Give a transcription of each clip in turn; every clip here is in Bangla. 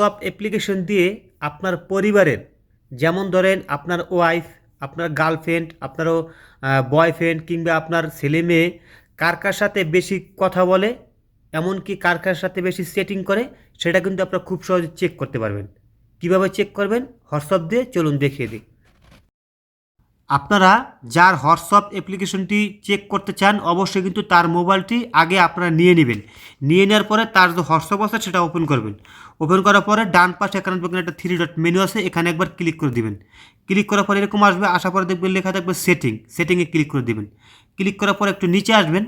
হোয়াটসঅ্যাপ অ্যাপ্লিকেশন দিয়ে আপনার পরিবারের, যেমন ধরেন আপনার ওয়াইফ আপনার গার্লফ্রেন্ড আপনারও বয়ফ্রেন্ড কিংবা আপনার ছেলে মেয়ে, কার কার সাথে বেশি কথা বলে, এমনকি কার কার সাথে বেশি সেটিং করে, সেটা কিন্তু আপনারা খুব সহজে চেক করতে পারবেন। কীভাবে চেক করবেন? হোয়াটসঅ্যাপ দিয়ে চলুন দেখিয়ে দিই। আপনারা যার হোয়াটসঅ্যাপ অ্যাপ্লিকেশনটি চেক করতে চান, অবশ্যই কিন্তু তার মোবাইলটি আগে আপনারা নিয়ে নেবেন। নিয়ে নেওয়ার পরে তার যে হোয়াটসঅ্যাপ আছে সেটা ওপেন করবেন। ওপেন করার পরে ডান পাশে এখানে দেখবেন একটা থ্রি ডট মেনু আছে, এখানে একবার ক্লিক করে দিবেন। ক্লিক করার পরে এরকম আসবে, আসার পরে দেখবেন লেখা থাকবে সেটিং সেটিংয়ে ক্লিক করে দিবেন। ক্লিক করার পরে একটু নিচে আসবেন,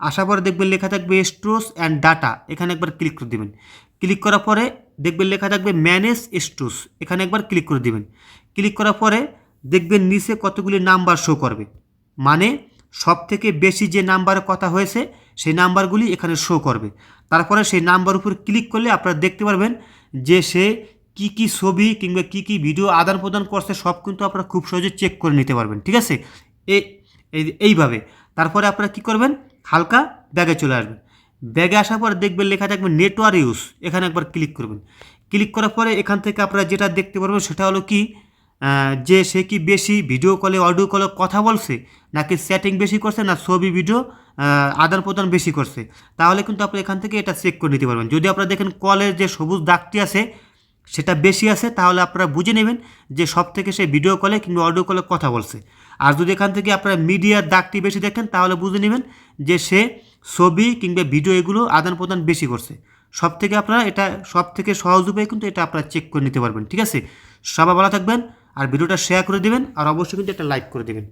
আসার পরে দেখবেন লেখা থাকবে স্টোস অ্যান্ড ডাটা এখানে একবার ক্লিক করে দিবেন। ক্লিক করার পরে দেখবেন লেখা থাকবে ম্যানেজ স্টোস এখানে একবার ক্লিক করে দিবেন। ক্লিক করার পরে দেখবেন নিচে কতগুলি নাম্বার শো করবে। মানে সব থেকে বেশি যে নাম্বারে কথা হয়েছে, সেই নাম্বারগুলি এখানে শো করবে। তারপরে সেই নাম্বার উপর ক্লিক করলে আপনারা দেখতে পারবেন যে সে কি কি ছবি কিংবা কি কি ভিডিও আদান প্রদান করছে, সব কিন্তু আপনারা খুব সহজে চেক করে নিতে পারবেন, ঠিক আছে? এই- এইভাবে। তারপরে আপনারা কি করবেন? হালকা ব্যাগে চলে আসবেন। ব্যাগে আসার পর দেখবেন লেখা থাকবে নেটওয়ার্ক ইউজ এখানে একবার ক্লিক করবেন। ক্লিক করার পরে এখান থেকে আপনারা যেটা দেখতে পারবেন সেটা হলো কি? যে সে কি বেশি ভিডিও কলে অডিও কলে কথা বলছে, নাকি সেটিং বেশি করছে, না ছবি ভিডিও আদান প্রদান বেশি করছে? তাহলে কিন্তু আপনি এখান থেকে এটা চেক করে নিতে পারবেন। যদি আপনারা দেখেন কলের যে সবুজ দাগটি আছে, সেটা বেশি আছে, তাহলে আপনারা বুঝে নেবেন যে সব থেকে সে ভিডিও কলে কিংবা অডিও কলে কথা বলছে। আর যদি এখান থেকে আপনারা মিডিয়ার দাগটি বেশি দেখেন, তাহলে বুঝে নেবেন যে সে ছবি কিংবা ভিডিও এগুলো আদান প্রদান বেশি করছে। সব থেকে আপনারা এটা সব থেকে সহজ উপায় কিন্তু এটা আপনারা চেক করে নিতে পারবেন, ঠিক আছে? সবাই ভালো থাকবেন। আর ভিডিওটা শেয়ার করে দিবেন আর অবশ্যই কিন্তু একটা লাইক করে দেবেন।